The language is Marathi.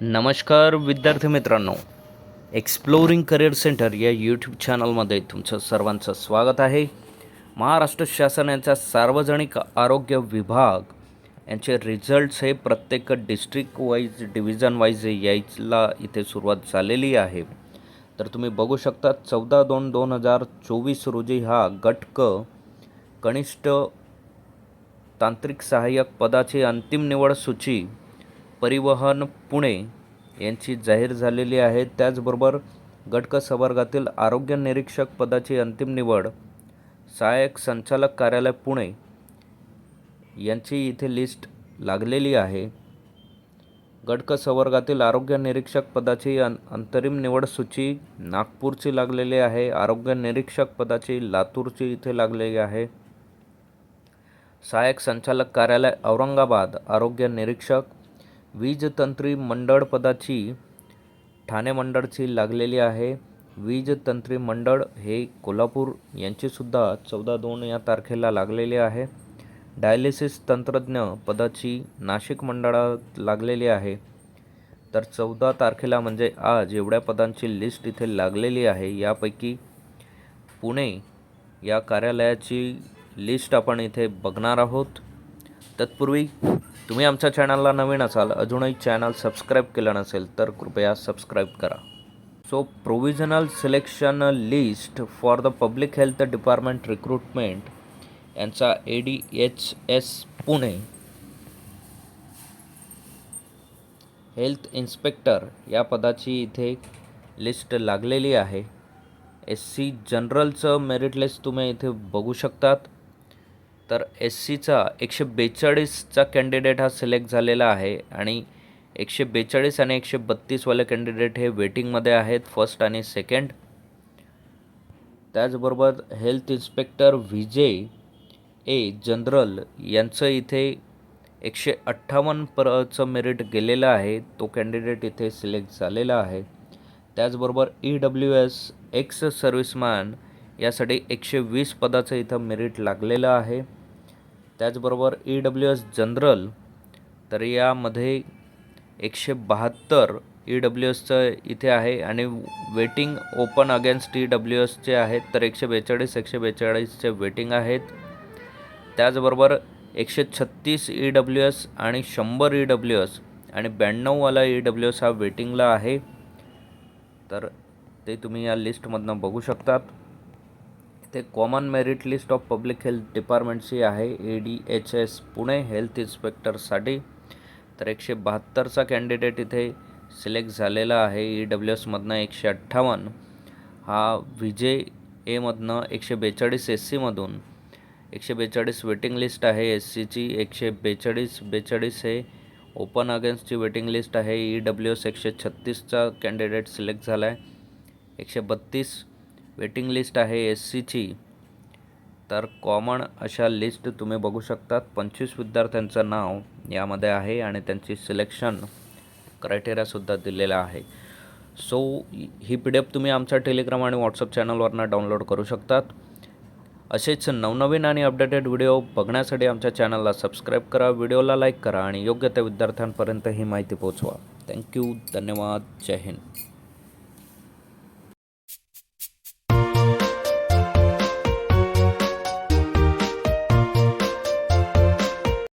नमस्कार विद्यार्थी मित्रांनो. एक्सप्लोरिंग करिअर सेंटर या यूट्यूब चॅनलमध्ये तुमचं सर्वांचं स्वागत आहे. महाराष्ट्र शासन यांचा सार्वजनिक आरोग्य विभाग यांचे रिझल्ट्स हे प्रत्येक डिस्ट्रिक्ट वाईज डिव्हिजन वाईज यायला इथे सुरुवात झालेली आहे. तर तुम्ही बघू शकता चौदा दोन दोन हजार चोवीस रोजी हा गट क कनिष्ठ तांत्रिक सहाय्यक पदाची अंतिम निवड सूची परिवहन पुणे यांची जाहीर झालेली आहे. त्याचबरोबर गटक संवर्गातील आरोग्य निरीक्षक पदाची अंतिम निवड सहाय्यक संचालक कार्यालय पुणे यांची इथे लिस्ट लागलेली आहे. गटक संवर्गातील आरोग्य निरीक्षक पदाची अं अंतरिम निवड सूची नागपूरची लागलेली आहे. आरोग्य निरीक्षक पदाची लातूरची इथे लागलेली आहे. सहाय्यक संचालक कार्यालय औरंगाबाद आरोग्य निरीक्षक वीज तंत्री मंडळ पदाची ठाणे मंडळची लागलेली आहे. वीज तंत्री मंडळ हे कोल्हापूर यांचीसुद्धा चौदा दोन या तारखेला लागलेले आहे. डायलिसिस तंत्रज्ञ पदाची नाशिक मंडळात लागलेली आहे. तर चौदा तारखेला म्हणजे आज एवढ्या पदांची लिस्ट इथे लागलेली आहे. यापैकी पुणे या कार्यालयाची लिस्ट आपण इथे बघणार आहोत. तत्पूर्वी तुम्ही आमच्या चॅनलला नवीन असाल अजूनही चॅनल सबस्क्राईब केलं नसेल तर कृपया सबस्क्राईब करा. So provisional selection list for the public health department recruitment यांचा A D H S Pune health inspector या पदाची इथे लिस्ट लागलेली आहे. एस सी जनरलचं मेरिट लिस्ट तुम्ही इथे बघू शकतात. तर एस सीचा एकशे बेचाळीसचा कॅन्डिडेट हा सिलेक्ट झालेला आहे आणि एकशे बेचाळीस आणि एकशे बत्तीसवाले कॅन्डिडेट हे वेटिंगमध्ये आहेत फर्स्ट आणि सेकंड. त्याचबरोबर health inspector Vijay A. General यांचं इथे एकशे अठ्ठावन्न परचं मेरिट गेलेलं आहे तो कॅन्डिडेट इथे सिलेक्ट झालेला आहे. त्याचबरोबर E W S ex serviceman यासाठी एकशे वीस पदाचं इथं मेरिट लागलेलं आहे. त्याचबरोबर ई डब्ल्यू एस जनरल तर यामध्ये एकशे बहात्तर ई डब्ल्यू एसचं इथे आहे आणि waiting open against E W एसचे आहेत तर एकशे बेचाळीस एकशे बेचाळीसचे वेटिंग आहेत. त्याचबरोबर एकशे छत्तीस ई डब्ल्यू एस आणि शंभर ई डब्ल्यू एस आणि ब्याण्णववाला ई डब्ल्यू एस हा वेटिंगला आहे. तर ते तुम्ही या लिस्टमधनं बघू शकतात. ते common merit list of public health डिपार्टमेंटची आहे. A D H S Pune health इन्स्पेक्टरसाठी तर एकशे बहात्तरचा कॅन्डिडेट इथे सिलेक्ट झालेला आहे. ई डब्ल्यू एसमधनं एकशे अठ्ठावन्न. हा विजय एमधनं एकशे बेचाळीस एस सीमधून एकशे बेचाळीस वेटिंग लिस्ट आहे एस सीची एकशे बेचाळीस बेचाळीस हे ओपन अगेन्स्टची वेटिंग लिस्ट आहे. ई डब्ल्यू एस एकशे छत्तीसचा कॅन्डिडेट सिलेक्ट झाला आहे एकशे बत्तीस वेटिंग लिस्ट आहे एस सीची. तर कॉमन अशा लिस्ट तुम्ही बघू शकतात. पंचवीस विद्यार्थ्यांचं नाव यामध्ये आहे आणि त्यांची सिलेक्शन क्रायटेरियासुद्धा दिलेला आहे. सो ही पी डी एफ तुम्ही आमच्या टेलिग्राम आणि व्हॉट्सअप चॅनलवरनं डाउनलोड करू शकतात. असेच नवनवीन आणि अपडेटेड व्हिडिओ बघण्यासाठी आमच्या चॅनलला सबस्क्राईब करा व्हिडिओला लाईक करा आणि योग्य त्या विद्यार्थ्यांपर्यंत ही माहिती पोहोचवा. थँक्यू धन्यवाद जय हिंद.